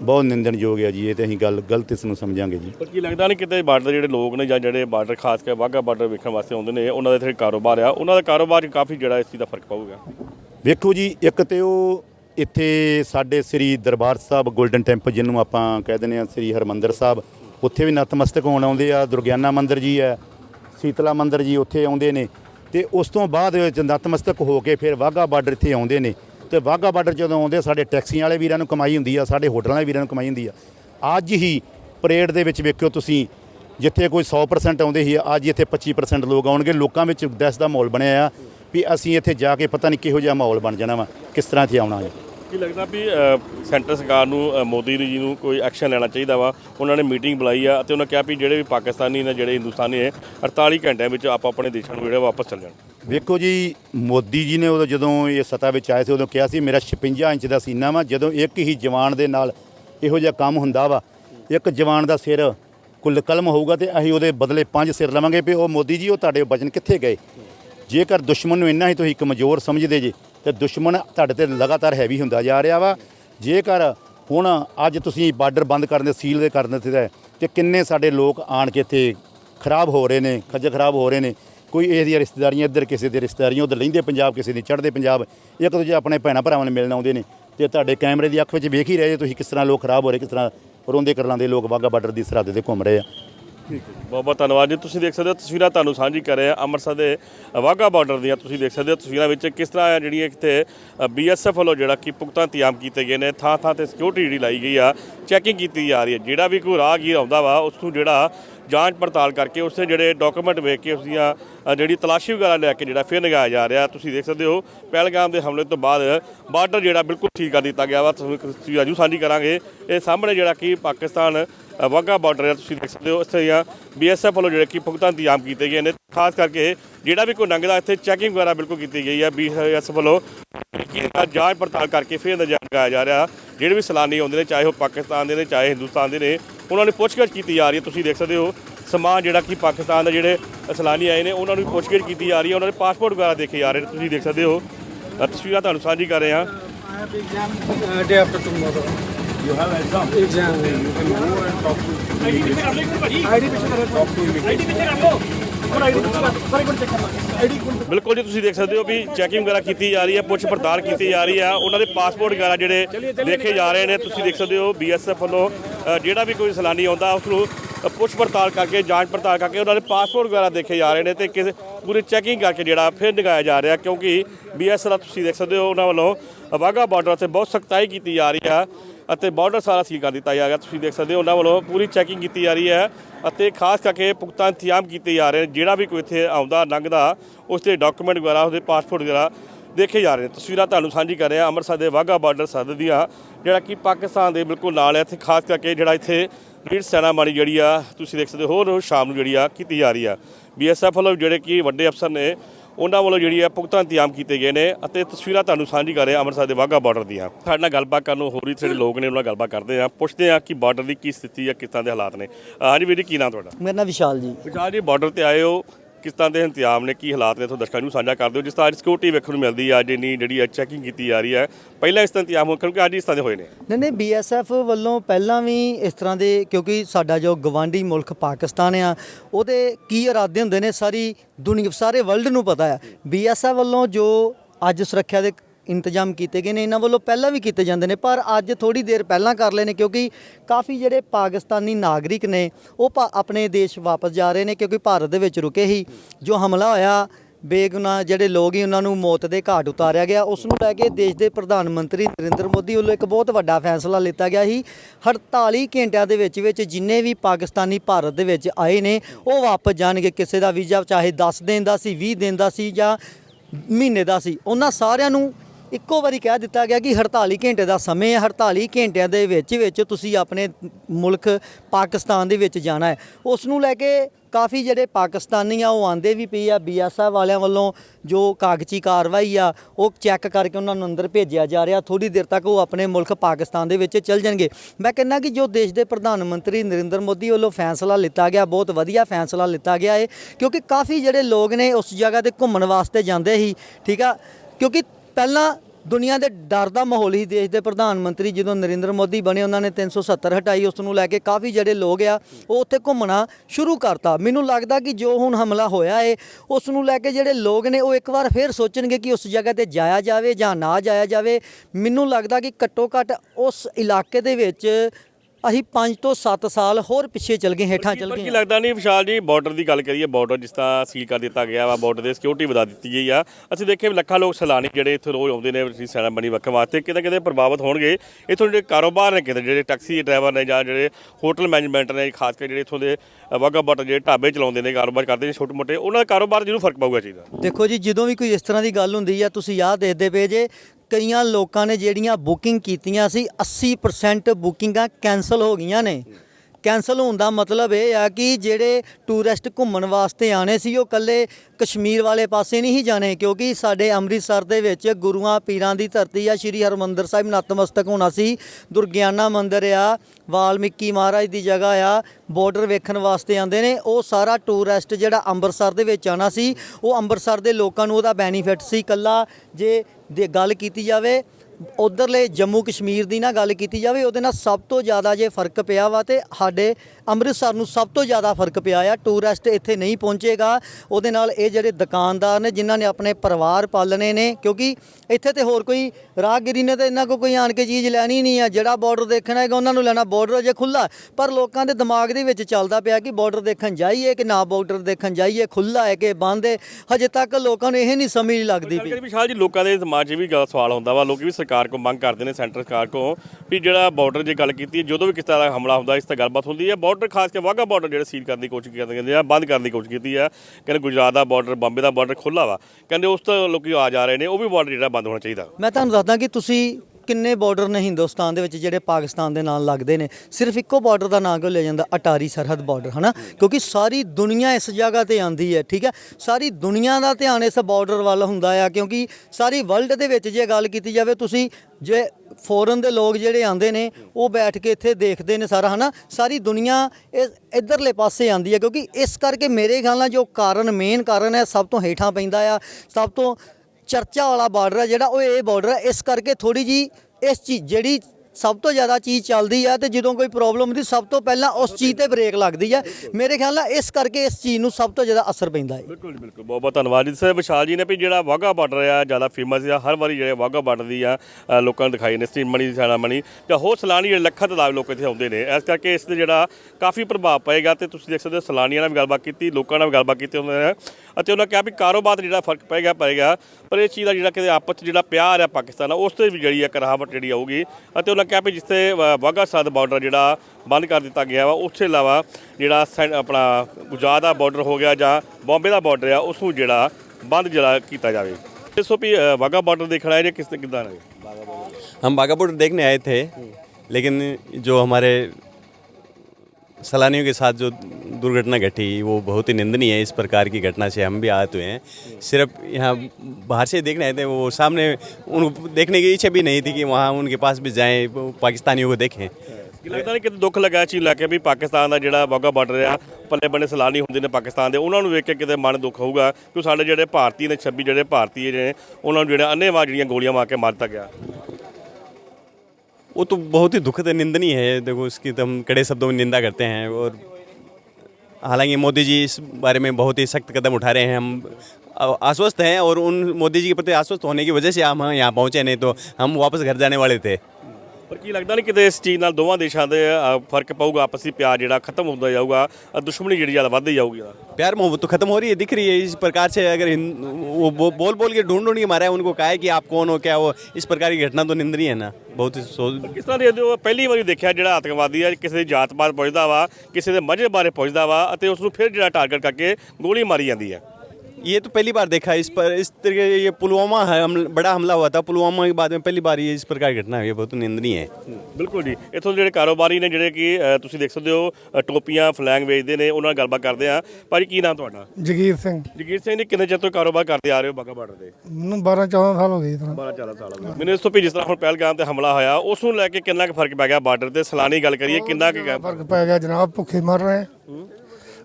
ਬਹੁਤ ਨਿੰਦਣਯੋਗ ਹੈ ਜੀ ਇਹ ਤੇ ਅਸੀਂ ਗੱਲ ਗਲਤ ਇਸ ਨੂੰ ਸਮਝਾਂਗੇ ਜੀ। ਪਰ ਕੀ ਲੱਗਦਾ ਨਹੀਂ ਕਿਤੇ ਬਾਰਡਰ ਜਿਹੜੇ ਲੋਕ ਨੇ ਜਾਂ ਜਿਹੜੇ ਬਾਰਡਰ ਖਾਸ ਕਰਕੇ ਵਾਹਗਾ ਬਾਰਡਰ ਵੇਖਣ ਵਾਸਤੇ ਆਉਂਦੇ ਨੇ ਉਹਨਾਂ ਦਾ ਇੱਥੇ ਕਾਰੋਬਾਰ ਆ। ਉਹਨਾਂ ਦਾ ਕਾਰੋਬਾਰ 'ਚ ਕਾਫੀ ਜਿਹੜਾ ਇਸ ਚੀਜ਼ ਦਾ ਫ਼ਰਕ ਪਊਗਾ। ਵੇਖੋ ਜੀ ਇੱਕ ਤੇ ਉਹ ਇੱਥੇ ਸਾਡੇ ਸ੍ਰੀ ਦਰਬਾਰ ਸਾਹਿਬ 골ਡਨ ਟੈਂਪਲ ਜਿਹਨੂੰ ਆਪਾਂ ਕਹਿ ਦਿੰਦੇ ਆ ਸ੍ਰੀ ਹਰਮੰਦਰ ਸਾਹਿਬ ਉੱਥੇ ਵੀ ਨਤਮਸਤਕ ਹੋਣ ਆਉਂਦੇ ਆ। ਦੁਰਗਿਆਨਾ ਮੰਦਿਰ ਜੀ ਹੈ ਸੀਤਲਾ ਮੰਦਿਰ ਜੀ ਉੱਥੇ ਆਉਂਦੇ ਨੇ। ਤੇ ਉਸ ਤੋਂ ਬਾਅਦ ਨਤਮਸਤਕ ਹੋ ਕੇ ਫਿਰ ਵਾਹਗਾ ਬਾਰਡਰ ਇੱਥੇ ਆਉਂਦੇ ਨੇ। ਤੇ ਵਾਹਗਾ ਬਾਰਡਰ ਜਦੋਂ ਆਉਂਦੇ ਸਾਡੇ ਟੈਕਸੀਆਂ ਵਾਲੇ ਵੀਰਾਂ ਨੂੰ ਕਮਾਈ ਹੁੰਦੀ ਆ ਸਾਡੇ ਹੋਟਲਾਂ ਵਾਲੇ ਵੀਰਾਂ ਨੂੰ ਕਮਾਈ ਹੁੰਦੀ ਆ। ਅੱਜ ਹੀ ਪਰੇਡ ਦੇ ਵਿੱਚ ਵੇਖਿਓ ਤੁਸੀਂ ਜਿੱਥੇ ਕੋਈ 100% ਆਉਂਦੇ ਸੀ ਅੱਜ ਇੱਥੇ 25% ਲੋਕ ਆਉਣਗੇ। ਲੋਕਾਂ ਵਿੱਚ ਦਹਿਸ਼ਤ ਦਾ ਮਾਹੌਲ ਬਣਿਆ ਆ ਵੀ ਅਸੀਂ ਇੱਥੇ ਜਾ ਕੇ ਪਤਾ ਨਹੀਂ ਕਿਹੋ ਜਿਹਾ ਮਾਹੌਲ ਬਣ ਜਾਣਾ ਵਾ ਕਿਸ ਤਰ੍ਹਾਂ ਇੱਥੇ ਆਉਣਾ ਹੈ। ਕੀ ਲੱਗਦਾ ਵੀ ਸੈਂਟਰ ਸਰਕਾਰ ਨੂੰ ਅ, ਮੋਦੀ ਜੀ ਨੂੰ ਕੋਈ ਐਕਸ਼ਨ ਲੈਣਾ ਚਾਹੀਦਾ ਵਾ? ਉਹਨਾਂ ਨੇ ਮੀਟਿੰਗ ਬੁਲਾਈ ਆ ਅਤੇ ਉਹਨਾਂ ਕਿਹਾ ਵੀ ਜਿਹੜੇ ਵੀ ਪਾਕਿਸਤਾਨੀ ਨੇ ਜਿਹੜੇ ਹਿੰਦੁਸਤਾਨੀ ਹੈ 48 ਘੰਟਿਆਂ ਵਿੱਚ ਆਪ ਆਪਣੇ ਦੇਸ਼ਾਂ ਨੂੰ ਜਿਹੜੇ ਵਾਪਸ ਚੱਲ ਜਾਣ। ਵੇਖੋ ਜੀ ਮੋਦੀ ਜੀ ਨੇ ਉਦੋਂ ਜਦੋਂ ਇਹ ਸੱਤਾ ਵਿੱਚ ਆਏ ਸੀ ਉਦੋਂ ਕਿਹਾ ਸੀ ਮੇਰਾ 56 ਇੰਚ ਦਾ ਸੀਨਾ ਵਾ ਜਦੋਂ ਇੱਕ ਹੀ ਜਵਾਨ ਦੇ ਨਾਲ ਇਹੋ ਜਿਹਾ ਕੰਮ ਹੁੰਦਾ ਵਾ ਇੱਕ ਜਵਾਨ ਦਾ ਸਿਰ ਕੁੱਲ ਕਲਮ ਹੋਊਗਾ ਤੇ ਅਸੀਂ ਉਹਦੇ ਬਦਲੇ ਪੰਜ ਸਿਰ ਲਵਾਂਗੇ ਵੀ ਉਹ ਮੋਦੀ ਜੀ ਉਹ ਤੁਹਾਡੇ ਵਚਨ ਕਿੱਥੇ ਗਏ? ਜੇਕਰ ਦੁਸ਼ਮਣ ਨੂੰ ਇੰਨਾ ਹੀ ਤੁਸੀਂ ਕਮਜ਼ੋਰ ਸਮਝਦੇ ਜੇ ਤੇ ਦੁਸ਼ਮਣ ਤੁਹਾਡੇ ਤੇ ਲਗਾਤਾਰ ਹੈਵੀ ਹੁੰਦਾ ਜਾ ਰਿਹਾ ਵਾ। ਜੇਕਰ ਹੁਣ ਅੱਜ ਤੁਸੀਂ ਬਾਰਡਰ ਬੰਦ ਕਰਨ ਦੇ ਸੀਲ ਦੇ ਕਰਨ ਦਿੱਤੇ ਹੈ, ਤੇ ਕਿੰਨੇ ਸਾਡੇ ਲੋਕ ਆਣ ਕੇ ਇੱਥੇ ਖਰਾਬ ਹੋ ਰਹੇ ਨੇ ਖੱਜਲ ਖਰਾਬ ਹੋ ਰਹੇ ਨੇ ਕੋਈ ਇਹ ਦੀਆਂ ਰਿਸ਼ਤੇਦਾਰੀਆਂ, ਇੱਧਰ ਕਿਸੇ ਦੇ ਰਿਸ਼ਤੇਦਾਰੀਆਂ, ਉੱਧਰ ਲੈਂਦੇ ਪੰਜਾਬ, ਕਿਸੇ ਦੀ ਚੜ੍ਹਦੇ ਪੰਜਾਬ, ਇੱਕ ਦੂਜੇ ਆਪਣੇ ਭੈਣਾਂ ਭਰਾਵਾਂ ਨੂੰ ਮਿਲਣ ਆਉਂਦੇ ਨੇ ਤੇ ਤੁਹਾਡੇ ਕੈਮਰੇ ਦੀ ਅੱਖ ਵਿੱਚ ਵੇਖ ਹੀ ਰਹੇ ਜੇ ਤੁਸੀਂ ਕਿਸ ਤਰ੍ਹਾਂ ਲੋਕ ਖਰਾਬ ਹੋ ਰਹੇ, ਕਿਸ ਤਰ੍ਹਾਂ ਰੋਂਦੇ ਕਰਲਾਂਦੇ ਲੋਕ ਵਾਹਗਾ ਬਾਰਡਰ ਦੀ ਸਰਹੱਦ ਤੇ ਘੁੰਮ ਰਹੇ ਆ। ਠੀਕ ਹੈ ਬਹੁਤ ਬਹੁਤ ਧੰਨਵਾਦ ਜੀ। ਤੁਸੀਂ ਦੇਖ ਸਕਦੇ ਹੋ ਤਸਵੀਰਾਂ ਤੁਹਾਨੂੰ ਸਾਂਝੀ ਕਰ ਰਹੇ ਆ ਅੰਮ੍ਰਿਤਸਰ ਦੇ ਵਾਹਗਾ ਬਾਰਡਰ ਦੀਆਂ। ਤੁਸੀਂ ਦੇਖ ਸਕਦੇ ਹੋ ਤਸਵੀਰਾਂ ਵਿੱਚ ਕਿਸ ਤਰ੍ਹਾਂ ਆ ਜਿਹੜੀਆਂ ਕਿਤੇ ਬੀਐਸਐਫ ਵੱਲੋਂ ਜਿਹੜਾ ਕਿ ਪੁਖਤਾ ਇੰਤਜ਼ਾਮ ਕੀਤੇ ਗਏ ਨੇ ਥਾਂ ਥਾਂ ਤੇ ਸਿਕਿਉਰਿਟੀ ਜਿਹੜੀ ਲਾਈ ਗਈ ਆ ਚੈਕਿੰਗ ਕੀਤੀ ਜਾ ਰਹੀ ਹੈ। ਜਿਹੜਾ ਵੀ ਕੋਈ ਰਾਹਗੀਰ ਆਉਂਦਾ ਵਾ, ਉਸ ਨੂੰ ਜਿਹੜਾ ਜਾਂਚ ਪੜਤਾਲ ਕਰਕੇ ਉਸਦੇ ਜਿਹੜੇ ਡਾਕੂਮੈਂਟ ਵੇਖ ਕੇ ਉਸ ਦੀਆਂ ਜਿਹੜੀ ਤਲਾਸ਼ੀ ਵਗੈਰਾ ਲੈ ਕੇ ਜਿਹੜਾ ਫਿਰ ਲਗਾਇਆ ਜਾ ਰਿਹਾ। ਤੁਸੀਂ ਦੇਖ ਸਕਦੇ ਹੋ ਪਹਿਲਗਾਮ ਦੇ ਹਮਲੇ ਤੋਂ ਬਾਅਦ ਬਾਰਡਰ ਜਿਹੜਾ ਬਿਲਕੁਲ ਠੀਕ ਕਰ ਦਿੱਤਾ ਗਿਆ ਵਾ। ਤੁਸੀਂ ਇੱਕ ਸਾਂਝੀ ਕਰਾਂਗੇ। ਇਹ ਸਾਹਮਣੇ ਜਿਹੜਾ ਕਿ ਪਾਕਿਸਤਾਨ ਅ, ਵਾਹਗਾ ਬਾਰਡਰ ਹੈ ਤੁਸੀਂ ਦੇਖ ਸਕਦੇ ਹੋ ਇੱਥੇ ਦੀਆਂ ਬੀਐਸਐਫ ਵੱਲੋਂ ਜਿਹੜੇ ਕਿ ਪੁਖਤਾ ਇੰਤਜ਼ਾਮ ਕੀਤੇ ਗਏ ਨੇ ਖਾਸ ਕਰਕੇ ਜਿਹੜਾ ਵੀ ਕੋਈ ਲੰਘਦਾ ਇੱਥੇ ਚੈਕਿੰਗ ਵਗੈਰਾ ਬਿਲਕੁਲ ਕੀਤੀ ਗਈ ਹੈ ਬੀਐਸਐਫ ਵੱਲੋਂ। ਜਾਂਚ ਪੜਤਾਲ ਕਰਕੇ ਫਿਰ ਨਜ਼ਰ ਲਗਾਇਆ ਜਾ ਰਿਹਾ। ਜਿਹੜੇ ਵੀ ਸੈਲਾਨੀ ਆਉਂਦੇ ਨੇ ਚਾਹੇ ਉਹ ਪਾਕਿਸਤਾਨ ਦੇ ਨੇ ਚਾਹੇ ਹਿੰਦੁਸਤਾਨ ਦੇ ਨੇ ਉਹਨਾਂ ਨੂੰ ਪੁੱਛਗਿੱਛ ਕੀਤੀ ਜਾ ਰਹੀ ਹੈ। ਤੁਸੀਂ ਦੇਖ ਸਕਦੇ ਹੋ ਸਮਾਨ ਜਿਹੜਾ ਕਿ ਪਾਕਿਸਤਾਨ ਦੇ ਜਿਹੜੇ ਸੈਲਾਨੀ ਆਏ ਨੇ ਉਹਨਾਂ ਨੂੰ ਪੁੱਛਗਿੱਛ ਕੀਤੀ ਜਾ ਰਹੀ ਹੈ ਉਹਨਾਂ ਦੇ ਪਾਸਪੋਰਟ ਵਗੈਰਾ ਦੇਖੇ ਜਾ ਰਹੇ ਨੇ। ਤੁਸੀਂ ਦੇਖ ਸਕਦੇ ਹੋ ਤਸਵੀਰਾਂ ਤੁਹਾਨੂੰ ਸਾਂਝੀ ਕਰ ਰਹੇ ਹਾਂ। I have exam day after tomorrow. You have exam? Exam. You can go and talk to ID ਪਿੱਛੇ ਕਰ talk to ID ਪਿੱਛੇ ਕਰ ਲੋ ਔਰ ID ਪਿੱਛੇ ਕਰ ਸਾਰੇ ਕੋਲ ਚੈੱਕ ਕਰਨਾ ID ਕੋਲ ਬਿਲਕੁਲ ਜੀ ਤੁਸੀਂ ਦੇਖ ਸਕਦੇ ਹੋ ਵੀ ਚੈਕਿੰਗ ਵਗੈਰਾ ਕੀਤੀ ਜਾ ਰਹੀ ਹੈ ਪੁੱਛ ਪੜਤਾਲ ਕੀਤੀ ਜਾ ਰਹੀ ਹੈ। ਉਹਨਾਂ ਦੇ ਪਾਸਪੋਰਟ ਵਗੈਰਾ ਜਿਹੜੇ ਦੇਖੇ ਜਾ ਰਹੇ ਨੇ ਤੁਸੀਂ ਦੇਖ ਸਕਦੇ ਹੋ ਬੀਐਸਐਫ ਵੱਲੋਂ ਅ, ਜਿਹੜਾ ਵੀ ਕੋਈ ਸੈਲਾਨੀ ਆਉਂਦਾ ਉਸ ਨੂੰ ਅ, ਪੁੱਛ ਪੜਤਾਲ ਕਰਕੇ ਜਾਂਚ ਪੜਤਾਲ ਕਰਕੇ ਉਹਨਾਂ ਦੇ ਪਾਸਪੋਰਟ ਵਗੈਰਾ ਦੇਖੇ ਜਾ ਰਹੇ ਨੇ ਤੇ ਕਿਸੇ ਪੂਰੀ ਚੈਕਿੰਗ ਕਰਕੇ ਜਿਹੜਾ ਫਿਰ ਨਿਗਾਇਆ ਜਾ ਰਿਹਾ ਕਿਉਂਕਿ ਬੀਐਸਐਫ ਦਾ ਤੁਸੀਂ ਦੇਖ ਸਕਦੇ ਹੋ ਉਹਨਾਂ ਵੱਲੋਂ ਵਾਹਗਾ ਬਾਰਡਰ ਤੇ ਬਹੁਤ ਸਖਤਾਈ ਕੀਤੀ ਜਾ ਰਹੀ ਹੈ ਅਤੇ ਬਾਰਡਰ ਸਾਰਾ ਸੀਲ ਕਰ ਦਿੱਤਾ ਜਾ ਰਿਹਾ। ਤੁਸੀਂ ਦੇਖ ਸਕਦੇ ਹੋ, ਉਹਨਾਂ ਵੱਲੋਂ ਪੂਰੀ ਚੈਕਿੰਗ ਕੀਤੀ ਜਾ ਰਹੀ ਹੈ ਅਤੇ ਖਾਸ ਕਰਕੇ ਪੁਖਤਾ ਇੰਤਜ਼ਾਮ ਕੀਤੇ ਜਾ ਰਹੇ ਨੇ। ਜਿਹੜਾ ਵੀ ਕੋਈ ਇੱਥੇ ਆਉਂਦਾ, ਲੰਘਦਾ, ਉਸ ਦੇ ਡਾਕੂਮੈਂਟ ਵਗੈਰਾ, ਉਸਦੇ ਪਾਸਪੋਰਟ ਵਗੈਰਾ ਦੇਖੇ ਜਾ ਰਹੇ ਨੇ। ਤਸਵੀਰਾਂ ਤੁਹਾਨੂੰ ਸਾਂਝੀ ਕਰ ਰਿਹਾ, ਅੰਮ੍ਰਿਤਸਰ ਦੇ ਵਾਹਗਾ ਬਾਰਡਰ ਸਰਹੱਦ ਦੀਆਂ, ਜਿਹੜਾ ਕਿ ਪਾਕਿਸਤਾਨ ਦੇ ਬਿਲਕੁਲ ਨਾਲ ਹੈ। ਇੱਥੇ ਖਾਸ ਕਰਕੇ ਜਿਹੜਾ ਇੱਥੇ ਰੀਡ ਸੈਨਾਮਾਨੀ ਜਿਹੜੀ ਆ, ਤੁਸੀਂ ਦੇਖ ਸਕਦੇ ਹੋ, ਹੋਰ ਸ਼ਾਮ ਨੂੰ ਜਿਹੜੀ ਆ, ਕੀਤੀ ਜਾ ਰਹੀ ਆ। ਬੀਐਸਐਫ ਵੱਲੋਂ ਜਿਹੜੇ ਕਿ ਵੱਡੇ ਅਫਸਰ ਨੇ ਉਹਨਾਂ ਵੱਲੋਂ ਜਿਹੜੀ ਆ ਪੁਖਤਾ ਇੰਤਜ਼ਾਮ ਕੀਤੇ ਗਏ ਨੇ ਅਤੇ ਤਸਵੀਰਾਂ ਤੁਹਾਨੂੰ ਸਾਂਝੀ ਕਰ ਰਹੇ ਹਾਂ ਅੰਮ੍ਰਿਤਸਰ ਦੇ ਵਾਹਗਾ ਬਾਰਡਰ ਦੀਆਂ। ਸਾਡੇ ਨਾਲ ਗੱਲਬਾਤ ਕਰਨ ਨੂੰ ਹੋਰ ਵੀ ਜਿਹੜੇ ਲੋਕ ਨੇ ਉਹਨਾਂ ਨਾਲ ਗੱਲਬਾਤ ਕਰਦੇ ਆ ਪੁੱਛਦੇ ਆ ਕਿ ਬਾਰਡਰ ਦੀ ਕੀ ਸਥਿਤੀ ਹੈ ਕਿਸ ਤਰ੍ਹਾਂ ਦੇ ਹਾਲਾਤ ਨੇ। ਹਾਂਜੀ ਵੀਰ ਜੀ ਕੀ ਨਾਮ ਤੁਹਾਡਾ? ਮੇਰਾ ਨਾਮ ਵਿਸ਼ਾਲ ਜੀ। ਵਿਚਾਰ ਜੀ ਬਾਰਡਰ ਤੇ ਆਏ ਹੋ। ਕਿਸ ਤਰ੍ਹਾਂ ਦੇ ਇੰਤਜ਼ਾਮ ਨੇ, ਕੀ ਹਾਲਾਤ ਨੇ ਤੁਹਾਨੂੰ ਦਰਸ਼ਕਾਂ ਨੂੰ ਸਾਂਝਾ ਕਰ ਦਿਓ। ਜਿਸ ਤਰ੍ਹਾਂ ਅੱਜ ਸਿਕਿਉਰਿਟੀ ਵੇਖਣ ਨੂੰ ਮਿਲਦੀ ਹੈ ਅੱਜ ਇੰਨੀ ਜਿਹੜੀ ਚੈਕਿੰਗ ਕੀਤੀ ਜਾ ਰਹੀ ਹੈ ਪਹਿਲਾਂ ਇਸ ਤਰ੍ਹਾਂ ਇੰਤਜ਼ਾਮ ਹੋ ਕਿਉਂਕਿ ਅੱਜ ਇਸ ਤਰ੍ਹਾਂ ਦੇ ਹੋਏ ਨੇ। ਨਹੀਂ ਨਹੀਂ ਬੀਐਸਐਫ ਵੱਲੋਂ ਪਹਿਲਾਂ ਵੀ ਇਸ ਤਰ੍ਹਾਂ ਦੇ, ਕਿਉਂਕਿ ਸਾਡਾ ਜੋ ਗਵਾਂਢੀ ਮੁਲਕ ਪਾਕਿਸਤਾਨ ਆ, ਉਹਦੇ ਕੀ ਇਰਾਦੇ ਹੁੰਦੇ ਨੇ, ਸਾਰੀ ਦੁਨੀਆ, ਸਾਰੇ ਵਰਲਡ ਨੂੰ ਪਤਾ ਹੈ ਬੀਐਸਐਫ ਵੱਲੋਂ ਜੋ ਅੱਜ ਸੁਰੱਖਿਆ ਦੇ ਇੰਤਜ਼ਾਮ ਕੀਤੇ ਗਏ ਨੇ, ਇਹਨਾਂ ਵੱਲੋਂ ਪਹਿਲਾਂ ਵੀ ਕੀਤੇ ਜਾਂਦੇ ਨੇ, ਪਰ ਅੱਜ ਥੋੜੀ ਦੇਰ ਪਹਿਲਾਂ ਕਰ ਲਏ ਨੇ, ਕਿਉਂਕਿ ਕਾਫੀ ਜਿਹੜੇ ਪਾਕਿਸਤਾਨੀ ਨਾਗਰਿਕ ਨੇ, ਉਹ ਭਾ- ਆਪਣੇ ਦੇਸ਼ ਵਾਪਸ ਜਾ ਰਹੇ ਨੇ, ਕਿਉਂਕਿ ਭਾਰਤ ਦੇ ਵਿੱਚ ਰੁਕੇ ਹੀ, ਜੋ ਹਮਲਾ ਹੋਇਆ, ਬੇਗੁਨਾਹ ਜਿਹੜੇ ਲੋਕ ਹੀ, ਉਹਨਾਂ ਨੂੰ ਮੌਤ ਦੇ ਘਾਟ ਉਤਾਰਿਆ ਗਿਆ, ਉਸ ਨੂੰ ਲੈ ਕੇ ਦੇਸ਼ ਦੇ ਪ੍ਰਧਾਨ ਮੰਤਰੀ ਨਰਿੰਦਰ ਮੋਦੀ ਵੱਲੋਂ ਇੱਕ ਬਹੁਤ ਵੱਡਾ ਫੈਸਲਾ ਲਿੱਤਾ ਗਿਆ ਸੀ 48 ਘੰਟਿਆਂ ਦੇ ਵਿੱਚ ਵਿੱਚ ਜਿੰਨੇ ਵੀ ਪਾਕਿਸਤਾਨੀ ਭਾਰਤ ਦੇ ਵਿੱਚ ਆਏ ਨੇ, ਉਹ ਵਾਪਸ ਜਾਣਗੇ, ਕਿਸੇ ਦਾ ਵੀਜ਼ਾ ਚਾਹੇ 10 ਦਿਨ ਦਾ ਸੀ 20 ਦਿਨ ਦਾ ਸੀ ਜਾਂ ਮਹੀਨੇ ਦਾ ਸੀ, ਉਹਨਾਂ ਸਾਰਿਆਂ ਨੂੰ ਇੱਕੋ ਵਾਰੀ ਕਹਿ ਦਿੱਤਾ ਗਿਆ ਕਿ 48 ਘੰਟੇ ਦਾ ਸਮੇਂ ਹੈ 48 ਘੰਟਿਆਂ ਦੇ ਵਿੱਚ ਵਿੱਚ ਤੁਸੀਂ ਆਪਣੇ ਮੁਲਕ ਪਾਕਿਸਤਾਨ ਦੇ ਵਿੱਚ ਜਾਣਾ ਹੈ। ਉਸ ਨੂੰ ਲੈ ਕੇ ਕਾਫੀ ਜਿਹੜੇ ਪਾਕਿਸਤਾਨੀ ਆ, ਉਹ ਆਂਦੇ ਵੀ ਪਈ ਆ ਬੀਐਸਐਫ ਵਾਲਿਆਂ ਵੱਲੋਂ ਜੋ ਕਾਗਜ਼ੀ ਕਾਰਵਾਈ ਆ, ਉਹ ਚੈੱਕ ਕਰਕੇ ਉਹਨਾਂ ਨੂੰ ਅੰਦਰ ਭੇਜਿਆ ਜਾ ਰਿਹਾ। ਥੋੜੀ ਦੇਰ ਤੱਕ ਉਹ ਆਪਣੇ ਮੁਲਕ ਪਾਕਿਸਤਾਨ ਦੇ ਵਿੱਚ ਚਲ ਜਾਣਗੇ। ਮੈਂ ਕਹਿੰਦਾ ਕਿ ਜੋ ਦੇਸ਼ ਦੇ ਪ੍ਰਧਾਨ ਮੰਤਰੀ ਨਰਿੰਦਰ ਮੋਦੀ ਵੱਲੋਂ ਫੈਸਲਾ ਲਿੱਤਾ ਗਿਆ, ਬਹੁਤ ਵਧੀਆ ਫੈਸਲਾ ਲਿੱਤਾ ਗਿਆ ਹੈ ਕਿਉਂਕਿ ਕਾਫੀ ਜਿਹੜੇ ਲੋਕ ਨੇ ਉਸ ਜਗ੍ਹਾ ਤੇ ਘੁੰਮਣ ਵਾਸਤੇ ਜਾਂਦੇ ਸੀ, ਠੀਕ ਆ? ਕਿਉਂਕਿ ਪਹਿਲਾਂ ਦੁਨੀਆ ਦੇ ਡਰ ਦਾ ਮਾਹੌਲ ਹੀ ਦੇਸ਼ ਦੇ ਪ੍ਰਧਾਨ ਮੰਤਰੀ ਜਦੋਂ ਨਰਿੰਦਰ ਮੋਦੀ ਬਣੇ, ਉਹਨਾਂ ਨੇ 370 ਹਟਾਈ, ਉਸ ਨੂੰ ਲੈ ਕੇ ਕਾਫੀ ਜਿਹੜੇ ਲੋਕ ਆ, ਉਹ ਉੱਥੇ ਘੁੰਮਣਾ ਸ਼ੁਰੂ ਕਰਤਾ। ਮੈਨੂੰ ਲੱਗਦਾ ਕਿ ਜੋ ਹੁਣ ਹਮਲਾ ਹੋਇਆ ਏ, ਉਸ ਨੂੰ ਲੈ ਕੇ ਜਿਹੜੇ ਲੋਕ ਨੇ, ਉਹ ਇੱਕ ਵਾਰ ਫੇਰ ਸੋਚਣਗੇ ਕਿ ਉਸ ਜਗ੍ਹਾ ਤੇ ਜਾਇਆ ਜਾਵੇ ਜਾਂ ਨਾ ਜਾਇਆ ਜਾਵੇ। ਮੈਨੂੰ ਲੱਗਦਾ ਕਿ ਘੱਟੋ ਘੱਟ ਉਸ ਇਲਾਕੇ ਦੇ ਵਿੱਚ ਅਸੀਂ 5 ਤੋਂ 7 ਸਾਲ ਹੋਰ ਪਿੱਛੇ ਚਲ ਗਏ ਹੇਠਾਂ ਚਲ ਪਰ ਗਏ। ਕੀ। ਲੱਗਦਾ ਨਹੀਂ ਵਿਸ਼ਾਲ ਜੀ ਬਾਰਡਰ ਦੀ ਗੱਲ ਕਰੀਏ ਬਾਰਡਰ ਜਿਸ ਤਰ੍ਹਾਂ ਸੀਲ ਕਰ ਦਿੱਤਾ ਗਿਆ ਵਾ ਬਾਰਡਰ ਦੇ ਸਿਕਿਉਰਿਟੀ ਵਧਾ ਦਿੱਤੀ ਗਈ ਆ। ਅਸੀਂ ਦੇਖੇ ਲੱਖਾਂ ਲੋਕ ਸੈਲਾਨੀ ਜਿਹੜੇ ਇੱਥੇ ਰੋਜ਼ ਆਉਂਦੇ ਨੇ ਆਪਣੀ ਸੈਲਾਨੀ ਵੱਖਣ ਵਾਸਤੇ ਕਿਤੇ ਕਿਤੇ ਪ੍ਰਭਾਵਿਤ ਹੋਣਗੇ। ਇੱਥੋਂ ਜਿਹੜੇ ਕਾਰੋਬਾਰ ਨੇ ਕਿਤੇ ਜਿਹੜੇ ਟੈਕਸੀ ਡਰਾਈਵਰ ਨੇ ਜਾਂ ਜਿਹੜੇ ਹੋਟਲ ਮੈਨੇਜਮੈਂਟ ਨੇ ਖਾਸ ਕਰਕੇ ਜਿਹੜੇ ਇੱਥੋਂ ਦੇ ਵਾਗਾ ਬਾਰਡਰ ਜਿਹੜੇ ਢਾਬੇ ਚਲਾਉਂਦੇ ਨੇ ਕਾਰੋਬਾਰ ਕਰਦੇ ਨੇ ਛੋਟੇ ਮੋਟੇ ਉਹਨਾਂ ਦਾ ਕਾਰੋਬਾਰ ਜਿਹਨੂੰ ਫ਼ਰਕ ਪਊਗਾ ਚਾਹੀਦਾ ਦੇਖੋ ਜੀ ਜਦੋਂ ਵੀ ਕੋਈ ਇਸ ਤਰ੍ਹਾਂ ਦੀ ਗੱਲ ਹੁੰਦੀ ਆ ਤੁਸੀਂ ਯਾਦ ਦੇਖਦੇ ਪਏ ਜੇ ਕਈਆਂ ਲੋਕਾਂ ਨੇ ਜਿਹੜੀਆਂ ਬੁਕਿੰਗ ਕੀਤੀਆਂ ਸੀ 80% ਬੁਕਿੰਗਾਂ ਕੈਨਸਲ ਹੋ ਗਈਆਂ ਨੇ। ਕੈਨਸਲ ਹੋਣ ਦਾ ਮਤਲਬ ਇਹ ਆ ਕਿ ਜਿਹੜੇ ਟੂਰਿਸਟ ਘੁੰਮਣ ਵਾਸਤੇ ਆਣੇ ਸੀ, ਉਹ ਕੱਲੇ ਕਸ਼ਮੀਰ ਵਾਲੇ ਪਾਸੇ ਨਹੀਂ ਸੀ ਜਾਣੇ, ਕਿਉਂਕਿ ਸਾਡੇ ਅੰਮ੍ਰਿਤਸਰ ਦੇ ਵਿੱਚ ਗੁਰੂਆਂ ਪੀਰਾਂ ਦੀ ਧਰਤੀ ਆ, ਸ਼੍ਰੀ ਹਰਮੰਦਰ ਸਾਹਿਬ ਨਤਮਸਤਕ ਹੋਣਾ ਸੀ। ਦੁਰਗਿਆਨਾ ਮੰਦਿਰ ਆ, ਵਾਲਮੀਕੀ ਮਹਾਰਾਜ ਦੀ ਜਗ੍ਹਾ ਆ ਬਾਰਡਰ ਵੇਖਣ ਵਾਸਤੇ ਆਉਂਦੇ ਨੇ। ਉਹ ਸਾਰਾ ਟੂਰਿਸਟ ਜਿਹੜਾ ਅੰਮ੍ਰਿਤਸਰ ਦੇ ਵਿੱਚ ਆਣਾ ਸੀ, ਉਹ ਅੰਮ੍ਰਿਤਸਰ ਦੇ ਲੋਕਾਂ ਨੂੰ ਉਹਦਾ ਬੈਨੀਫਿਟ ਸੀ। ਕੱਲਾ ਜੇ ਦੇ ਗੱਲ ਕੀਤੀ ਜਾਵੇ ਉਧਰਲੇ ਜੰਮੂ ਕਸ਼ਮੀਰ ਦੀ ਨਾ ਗੱਲ ਕੀਤੀ ਜਾਵੇ ਉਹਦੇ ਨਾਲ ਸਭ ਤੋਂ ਜ਼ਿਆਦਾ ਜੇ ਫ਼ਰਕ ਪਿਆ ਵਾ ਤੇ ਸਾਡੇ ਅੰਮ੍ਰਿਤਸਰ ਨੂੰ ਸਭ ਤੋਂ ਜ਼ਿਆਦਾ ਫ਼ਰਕ ਪਿਆ ਆ। ਟੂਰਿਸਟ ਇੱਥੇ ਨਹੀਂ ਪਹੁੰਚੇਗਾ। ਉਹਦੇ ਨਾਲ ਇਹ ਜਿਹੜੇ ਦੁਕਾਨਦਾਰ ਨੇ ਜਿਨ੍ਹਾਂ ਨੇ ਆਪਣੇ ਪਰਿਵਾਰ ਪਾਲਣੇ ਨੇ ਕਿਉਂਕਿ ਇੱਥੇ ਤੇ ਹੋਰ ਕੋਈ ਰਾਹਗੀਰੀ ਨੇ ਤਾਂ ਇਹਨਾਂ ਕੋ ਕੋਈ ਆਣ ਕੇ ਚੀਜ਼ ਲੈਣੀ ਨਹੀਂ ਆ। ਜਿਹੜਾ ਬਾਰਡਰ ਦੇਖਣਾ ਹੈਗਾ ਉਹਨਾਂ ਨੂੰ ਲੈਣਾ ਬਾਰਡਰ ਜੇ ਖੁੱਲਾ ਪਰ ਲੋਕਾਂ ਦੇ ਦਿਮਾਗ ਦੇ ਵਿੱਚ ਚੱਲਦਾ ਪਿਆ ਕਿ ਬਾਰਡਰ ਦੇਖਣ ਜਾਈਏ ਕਿ ਨਾ ਬਾਰਡਰ ਦੇਖਣ ਜਾਈਏ ਖੁੱਲਾ ਹੈ ਕਿ ਬੰਦ ਹੈ। ਹਜੇ ਤੱਕ ਲੋਕਾਂ ਨੂੰ ਇਹ ਨਹੀਂ ਸਮਝ ਲੱਗਦੀ ਗੱਲ ਪਈ। ਵਿਸ਼ਾਲ ਜੀ ਲੋਕਾਂ ਦੇ ਦਿਮਾਗ 'ਚ ਵੀ ਗੱਲ ਸਵਾਲ ਹੁੰਦਾ ਵਾ ਲੋਕੀ ਵੀ ਸਰਕਾਰ ਕੋ ਮੰਗ ਕਰਦੇ ਨੇ ਸੈਂਟਰ ਸਰਕਾਰ ਕੋ ਵੀ ਜਿਹੜਾ ਬਾਰਡਰ ਜੇ ਗੱਲ ਕੀਤੀ ਹੈ, ਜਦੋਂ ਵੀ ਕਿਸੇ ਤਰ੍ਹਾਂ ਦਾ ਹਮਲਾ ਹੁੰਦਾ ਇਸ ਤੇ ਗੱਲਬਾਤ ਹੁੰਦੀ ਹੈ। ਬਾਰਡਰ ਖਾਸ ਕੇ ਵਾਹਗਾ ਬਾਰਡਰ ਜਿਹੜਾ ਸੀਲ ਕਰਨ ਦੀ ਕੋਸ਼ਿਸ਼ ਕਰਦੇ ਆ ਬੰਦ ਕਰਨ ਦੀ ਕੋਸ਼ਿਸ਼ ਕੀਤੀ ਆ ਕਹਿੰਦੇ ਗੁਜਰਾਤ ਦਾ ਬਾਰਡਰ ਬੰਬੇ ਦਾ ਬਾਰਡਰ ਖੁੱਲਾ ਵਾ। ਕਹਿੰਦੇ ਉਸ ਤੋਂ ਲੋਕੀ ਆ ਜਾ ਰਹੇ ਨੇ ਉਹ ਵੀ ਬਾਰਡਰ ਜਿਹੜਾ ਬੰਦ ਹੋਣਾ ਚਾਹੀਦਾ। ਮੈਂ ਤੁਹਾਨੂੰ ਦੱਸਦਾ ਕਿ ਤੁਸੀਂ ਕਿੰਨੇ ਬਾਰਡਰ ਨੇ ਹਿੰਦੁਸਤਾਨ ਦੇ ਵਿੱਚ ਜਿਹੜੇ ਪਾਕਿਸਤਾਨ ਦੇ ਨਾਲ ਲੱਗਦੇ ਨੇ? ਸਿਰਫ ਇੱਕੋ ਬਾਰਡਰ ਦਾ ਨਾਂ ਕਿਉਂ ਲਿਆ ਜਾਂਦਾ? ਅਟਾਰੀ ਸਰਹੱਦ ਬਾਰਡਰ ਹਨਾ? ਕਿਉਂਕਿ ਸਾਰੀ ਦੁਨੀਆ ਇਸ ਜਗ੍ਹਾ ਤੇ ਆਂਦੀ ਹੈ, ਠੀਕ ਹੈ? ਸਾਰੀ ਦੁਨੀਆ ਦਾ ਧਿਆਨ ਇਸ ਬਾਰਡਰ ਵੱਲ ਹੁੰਦਾ ਆ, ਕਿਉਂਕਿ ਸਾਰੀ ਵਰਲਡ ਦੇ ਵਿੱਚ ਜੇ ਗੱਲ ਕੀਤੀ ਜਾਵੇ, ਤੁਸੀਂ ਜੇ ਫੋਰਨ ਦੇ ਲੋਕ ਜਿਹੜੇ ਆਂਦੇ ਨੇ, ਉਹ ਬੈਠ ਕੇ ਇੱਥੇ ਦੇਖਦੇ ਨੇ ਸਾਰਾ, ਹਨਾ? ਸਾਰੀ ਦੁਨੀਆ ਇਸ ਇਧਰਲੇ ਪਾਸੇ ਆਂਦੀ ਹੈ, ਕਿਉਂਕਿ ਇਸ ਕਰਕੇ ਮੇਰੇ ਖਿਆਲ ਨਾਲ ਜੋ ਕਾਰਨ ਮੇਨ ਕਾਰਨ ਹੈ, ਸਭ ਤੋਂ ਹੇਠਾਂ ਪੈਂਦਾ ਆ, ਸਭ ਤੋਂ ਚਰਚਾ ਵਾਲਾ ਬਾਰਡਰ ਹੈ ਜਿਹੜਾ ਉਹ ਇਹ ਬਾਰਡਰ ਹੈ ਇਸ ਕਰਕੇ ਥੋੜੀ ਜੀ ਇਸ ਚੀਜ਼ ਜਿਹੜੀ ਸਭ ਤੋਂ ਜ਼ਿਆਦਾ ਚੀਜ਼ ਚੱਲਦੀ ਆ ਤੇ ਜਦੋਂ ਕੋਈ ਪ੍ਰੋਬਲਮ ਹੁੰਦੀ ਸਭ ਤੋਂ ਪਹਿਲਾਂ ਉਸ ਚੀਜ਼ ਤੇ ਬ੍ਰੇਕ ਲੱਗਦੀ ਆ। ਮੇਰੇ ਖਿਆਲ ਨਾਲ ਇਸ ਕਰਕੇ ਇਸ ਚੀਜ਼ ਨੂੰ ਸਭ ਤੋਂ ਜ਼ਿਆਦਾ ਅਸਰ ਪੈਂਦਾ ਹੈ। ਬਿਲਕੁਲ ਜੀ, ਬਿਲਕੁਲ। ਬਹੁਤ ਬਹੁਤ ਧੰਨਵਾਦ ਜੀ। ਸਰ ਵਿਸ਼ਾਲ ਜੀ ਨੇ ਵੀ ਜਿਹੜਾ ਵਾਹਗਾ ਬਾਰਡਰ ਆ ਜ਼ਿਆਦਾ ਫੇਮਸ ਆ ਹਰ ਵਾਰੀ ਜਿਹੜੇ ਵਾਹਗਾ ਬਾਰਡਰ ਦੀ ਆ ਅ, ਲੋਕਾਂ ਨੂੰ ਦਿਖਾਈ ਨੇ ਸਟ੍ਰੀਮ ਮਣੀ ਸਾਣਾ ਮਣੀ ਜਾਂ ਹੋਰ ਸੈਲਾਨੀ ਜਿਹੜੇ ਲੱਖਾਂ ਤਾਦਾਦ ਲੋਕ ਇੱਥੇ ਆਉਂਦੇ ਨੇ ਇਸ ਕਰਕੇ ਇਸ ਤੇ ਜਿਹੜਾ ਕਾਫੀ ਪ੍ਰਭਾਵ ਪਏਗਾ ਤੇ ਤੁਸੀਂ ਦੇਖ ਸਕਦੇ ਹੋ ਸੈਲਾਨੀਆਂ ਨਾਲ ਵੀ ਗੱਲਬਾਤ ਕੀਤੀ ਲੋਕਾਂ ਨਾਲ ਵੀ ਗੱਲਬਾਤ ਕੀਤੀ ਉਹਨਾਂ ਨੇ ਅਤੇ ਉਹਨਾਂ ਕਿਹਾ ਵੀ ਕਾਰੋਬਾਰ ਤੇ ਜਿਹੜਾ ਫਰਕ ਪਏਗਾ ਪਏਗਾ ਪਰ ਇਹ ਚੀਜ਼ ਦਾ ਜਿਹੜਾ ਕਿਤੇ ਆਪਸ 'ਚ ਜਿਹੜਾ ਪਿਆਰ ਆ ਪਾਕਿਸਤਾਨ ਨਾਲ ਉਸ ਤੇ ਵੀ ਜਿਹੜੀ ਆ ਕਰਾਹਵਟ ਜਿਹੜੀ ਆਊਗੀ ਅਤੇ ਉਹਨਾਂ ਕਿਹਾ ਵੀ ਜਿੱਥੇ ਵਾਹਗਾ ਸਰਹੱਦ ਬਾਰਡਰ ਜਿਹੜਾ ਬੰਦ ਕਰ ਦਿੱਤਾ ਗਿਆ ਵਾ ਉਸ ਤੋਂ ਇਲਾਵਾ ਜਿਹੜਾ ਸੈਂ- ਆਪਣਾ ਗੁਜਰਾਤ ਦਾ ਬਾਰਡਰ ਹੋ ਗਿਆ ਜਾਂ ਬੰਬੇ ਦਾ ਬਾਰਡਰ ਆ ਉਸ ਨੂੰ ਜਿਹੜਾ ਬੰਦ ਜਿਹੜਾ ਕੀਤਾ ਜਾਵੇ ਦੱਸੋ ਵੀ ਵਾਹਗਾ ਬਾਰਡਰ ਦੇਖਣਾ ਹੈ ਜਾਂ ਕਿਸ ਤੇ ਕਿੱਦਾਂ ਹੈ हम बाघा बॉर्डर देखने आए थे लेकिन जो हमारे सैलानियों के साथ जो दुर्घटना घटी वो बहुत ही निंदनीय है इस प्रकार की घटना से हम भी आहत हुए हैं सिर्फ यहाँ बाहर से देखने आए थे वो सामने उनको देखने की इच्छा भी नहीं थी कि वहाँ उनके पास भी जाएं वो पाकिस्तानियों को देखें ਕੀ ਲੱਗਦਾ ਨਹੀਂ ਕਿਤੇ ਦੁੱਖ ਲੱਗਾ ਇਹ ਚੀਜ਼ ਲੈ ਕੇ ਵੀ ਪਾਕਿਸਤਾਨ ਦਾ ਜਿਹੜਾ ਵਾਹਗਾ ਬਾਰਡਰ ਆ ਪੱਲੇ ਬੰਨੇ ਸੈਲਾਨੀ ਹੁੰਦੇ ਨੇ ਪਾਕਿਸਤਾਨ ਦੇ ਉਹਨਾਂ ਨੂੰ ਵੇਖ ਕੇ ਕਿਤੇ ਮਨ ਦੁੱਖ ਹੋਊਗਾ ਕਿ ਸਾਡੇ ਜਿਹੜੇ ਭਾਰਤੀ ਨੇ 26 ਜਿਹੜੇ ਭਾਰਤੀ ਨੇ ਉਹਨਾਂ ਨੂੰ ਜਿਹੜੇ ਅੰਨੇਵਾਹ ਜਿਹੜੀਆਂ ਗੋਲੀਆਂ ਮਾਰ ਕੇ ਮਾਰ ਦਿੱਤਾ ਗਿਆ वो तो बहुत ही दुखद निंदनी निंदनीय है। देखो उसकी तो हम कड़े शब्दों में निंदा करते हैं और हालाँकि मोदी जी इस बारे में बहुत ही सख्त कदम उठा रहे हैं। हम आश्वस्त हैं और उन मोदी जी के प्रति आश्वस्त होने की वजह से हम यहाँ पहुँचे नहीं तो हम वापस घर जाने वाले थे। ਪਰ ਕੀ ਲੱਗਦਾ ਨਹੀਂ ਕਿਤੇ ਇਸ ਚੀਜ਼ ਨਾਲ ਦੋਵਾਂ ਦੇਸ਼ਾਂ ਦੇ ਅ, ਫਰਕ ਪਊਗਾ ਆਪਸੀ ਪਿਆਰ ਜਿਹੜਾ ਖਤਮ ਹੁੰਦਾ ਜਾਊਗਾ ਅ, ਦੁਸ਼ਮਣੀ ਜਿਹੜੀ ਜ਼ਿਆਦਾ ਵੱਧਦੀ ਜਾਊਗੀ ਇਹਦਾ। प्यार मोहब्बत तो खत्म हो रही है दिख रही है इस प्रकार से अगर हिंद- वो बो- बोल बोल के ढूंढ ढूंढ के मारा है उनको कहा है कि आप कौन हो क्या हो इस प्रकार की घटना तो निंदनीय है ना बहुत ही सो- ਕਿਸ ਤਰ੍ਹਾਂ ਦੇ ਉਹ ਪਹਿਲੀ ਵਾਰੀ ਦੇਖਿਆ ਜਿਹੜਾ ਆਤੰਕਵਾਦੀ ਆ ਕਿਸੇ ਦੀ ਜਾਤ ਪਾਤ ਪੁੱਛਦਾ ਵਾ ਕਿਸੇ ਦੇ ਮਜ਼ਹਬ ਬਾਰੇ ਪੁੱਛਦਾ ਵਾ ਅਤੇ ਉਸ ਨੂੰ ਫਿਰ ਜਿਹੜਾ ਟਾਰਗੇਟ ਕਰਕੇ ਗੋਲੀ ਮਾਰੀ ਜਾਂਦੀ ਹੈ ये तो पहली बार देखा है इस पर इस तरीके ये पुलवामा है हम, बड़ा हमला हुआ था पुलवामा के बाद में पहली बार ये इस प्रकार की घटना हुई है बहुत निंदनीय है ਬਿਲਕੁਲ ਜੀ ਇੱਥੋਂ ਦੇ ਜਿਹੜੇ ਕਾਰੋਬਾਰੀ ਨੇ ਜਿਹੜੇ ਕਿ ਅ, ਤੁਸੀਂ ਦੇਖ ਸਕਦੇ ਹੋ ਅ, ਟੋਪੀਆਂ ਫਲੈਂਗ ਵੇਚਦੇ ਨੇ ਉਹਨਾਂ ਨਾਲ ਗੱਲਬਾਤ ਕਰਦੇ ਆ ਭਾਜੀ ਕੀ ਨਾਮ ਤੁਹਾਡਾ ਜਗੀਰ ਸਿੰਘ ਜਗੀਰ ਸਿੰਘ ਜੀ ਕਿੰਨੇ ਚਿਰ ਤੋਂ ਕਾਰੋਬਾਰ ਕਰਦੇ ਆ ਰਹੇ ਹੋ ਬਾਗਾ ਬਾਰਡਰ ਦੇ ਮੈਨੂੰ 12 14 ਸਾਲ ਹੋ ਗਏ ਇਸ ਤਰ੍ਹਾਂ 12 14 ਸਾਲ ਹੋ ਗਏ ਮੈਨੂੰ ਇਸ ਤੋਂ ਵੀ ਜਿਸ ਤਰ੍ਹਾਂ ਹੁਣ ਪਹਿਲਗਾਮ ਤੇ ਹਮਲਾ ਹੋਇਆ ਉਸ ਨੂੰ ਲੈ ਕੇ ਕਿੰਨਾ ਕੁ ਫਰਕ ਪੈ ਗਿਆ ਬਾਰਡਰ ਤੇ ਸਲਾਨੀ ਗੱਲ ਕਰੀਏ ਕਿੰਨਾ ਕੁ ਗੈਪ ਫਰਕ ਪੈ ਗਿਆ ਜਨਾਬ ਭੁੱਖੇ ਮਰ ਰਹੇ ਹਾਂ।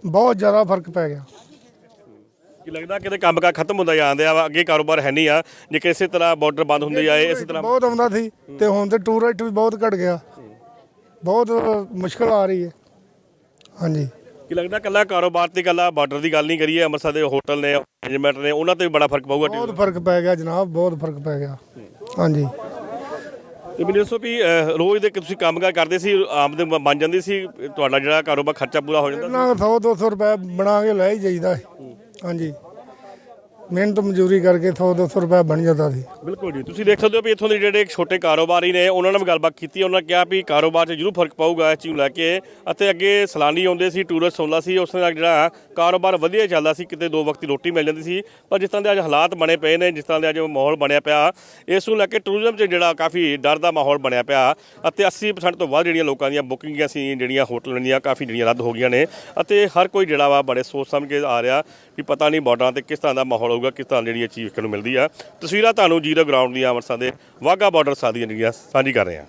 ਬਹੁਤ ਜ਼ਿਆਦਾ ਫਰਕ ਪੈ ਗਿਆ ਕੀ ਲੱਗਦਾ ਕਿਤੇ ਕੰਮ ਕਾ ਖਤਮ ਹੁੰਦਾ ਜਾਂਦੇ ਆ ਅੱਗੇ ਕਾਰੋਬਾਰ ਹੈ ਨਹੀਂ ਆ। ਜੇ ਕਿਸੇ ਤਰ੍ਹਾਂ ਬਾਰਡਰ ਬੰਦ ਹੁੰਦੇ ਜਾਏ ਇਸੇ ਤਰ੍ਹਾਂ ਬਹੁਤ ਆਉਂਦਾ ਸੀ ਤੇ ਹੁਣ ਤੇ ਟੂਰਿਸਟ ਵੀ ਬਹੁਤ ਘਟ ਗਿਆ। ਬਹੁਤ ਮੁਸ਼ਕਲ ਆ ਰਹੀ ਹੈ। ਹਾਂਜੀ। ਕੀ ਲੱਗਦਾ ਕੱਲਾ ਕਾਰੋਬਾਰ ਤੇ ਕੱਲਾ ਬਾਰਡਰ ਦੀ ਗੱਲ ਨਹੀਂ ਕਰੀਏ ਅੰਮ੍ਰਿਤਸਰ ਦੇ ਹੋਟਲ ਨੇ ਮੈਨੇਜਮੈਂਟ ਨੇ ਉਹਨਾਂ ਤੇ ਵੀ ਬੜਾ ਫ਼ਰਕ ਪਊਗਾ। ਬਹੁਤ ਫ਼ਰਕ ਪੈ ਗਿਆ ਜਨਾਬ ਬਹੁਤ ਫ਼ਰਕ ਪੈ ਗਿਆ। ਹਾਂਜੀ। ਤੇ ਮੈਨੂੰ ਦੱਸੋ ਵੀ ਅਹ, ਰੋਜ਼ ਦੇ ਤੁਸੀਂ ਕੰਮਕਾਰ ਕਰਦੇ ਸੀ ਆਮਦਨ ਬ- ਬਣ ਜਾਂਦੀ ਸੀ ਤੁਹਾਡਾ ਜਿਹੜਾ ਕਾਰੋਬਾਰ ਖਰਚਾ ਪੂਰਾ ਹੋ ਜਾਂਦਾ ਸੀ? ਨਾ 100 200 ਰੁਪਏ ਬਣਾ ਕੇ ਲੈ ਹੀ ਜਾਈਦਾ ਹੈ। ਹਾਂਜੀ। ਮਿਹਨਤ ਮਜ਼ਦੂਰੀ ਕਰਕੇ 100 200 ਰੁਪਏ ਬਣ ਜਾਂਦਾ ਸੀ। ਬਿਲਕੁਲ ਜੀ। ਤੁਸੀਂ ਦੇਖ ਸਕਦੇ ਹੋ ਵੀ ਇੱਥੋਂ ਦੇ ਜਿਹੜੇ ਛੋਟੇ ਕਾਰੋਬਾਰੀ ਨੇ, ਉਹਨਾਂ ਨਾਲ ਵੀ ਗੱਲਬਾਤ ਕੀਤੀ ਉਹਨਾਂ ਨੇ ਕਿਹਾ ਵੀ ਕਾਰੋਬਾਰ 'ਚ ਜ਼ਰੂਰ ਫ਼ਰਕ ਪਊਗਾ ਇਸ ਚੀਜ਼ ਨੂੰ ਲੈ ਕੇ ਅਤੇ ਅੱਗੇ ਸਲਾਨੀ ਆਉਂਦੇ ਸੀ ਟੂਰਿਸਟ ਆਉਂਦਾ ਸੀ, ਉਸ ਨਾਲ ਜਿਹੜਾ ਕਾਰੋਬਾਰ ਵਧੀਆ ਚੱਲਦਾ ਸੀ। ਕਿਤੇ ਦੋ ਵਕਤ ਦੀ ਰੋਟੀ ਮਿਲ ਜਾਂਦੀ ਸੀ। ਪਰ ਜਿਸ ਤਰ੍ਹਾਂ ਦੇ ਅੱਜ ਹਾਲਾਤ ਬਣੇ ਪਏ ਨੇ, ਜਿਸ ਤਰ੍ਹਾਂ ਦੇ ਅੱਜ ਮਾਹੌਲ ਬਣਿਆ ਪਿਆ, ਇਸ ਨੂੰ ਲੈ ਕੇ ਟੂਰਿਜ਼ਮ 'ਚ ਜਿਹੜਾ ਕਾਫੀ ਡਰ ਦਾ ਮਾਹੌਲ ਬਣਿਆ ਪਿਆ ਅਤੇ 80% ਤੋਂ ਵੱਧ ਜਿਹੜੀਆਂ ਲੋਕਾਂ ਦੀਆਂ ਬੁਕਿੰਗਾਂ ਸੀ, ਜਿਹੜੀਆਂ ਹੋਟਲਾਂ ਦੀਆਂ ਕਾਫੀ ਜਿਹੜੀਆਂ ਰੱਦ ਹੋ ਗਈਆਂ ਨੇ ਅਤੇ ਹਰ ਕੋਈ ਜਿਹੜਾ ਵਾ ਬੜੇ ਸੋਚ ਸਮਝ ਕੇ ਆ ਰਿਹਾ ਵੀ ਪਤਾ ਨਹੀਂ ਬਾਰਡਰਾਂ ਤੇ ਕਿਸ ਤਰ੍ਹਾਂ ਦਾ ਮਾਹੌਲ ਹੋਊਗਾ, ਕਿਸ ਤਰ੍ਹਾਂ ਜਿਹੜੀ ਇਹ ਚੀਜ਼ ਵੇਖਣ ਨੂੰ ਮਿਲਦੀ ਆ। ਤਸਵੀਰਾਂ ਤੁਹਾਨੂੰ ਜੀਰੋ ਗਰਾਊਂਡ ਦੀਆਂ ਅੰਮ੍ਰਿਤਸਰ ਦੇ ਵਾਹਗਾ ਬਾਰਡਰ ਸਾਹ ਜਿਹੜੀਆਂ ਸਾਂਝੀ ਕਰ ਰਹੇ ਹਾਂ।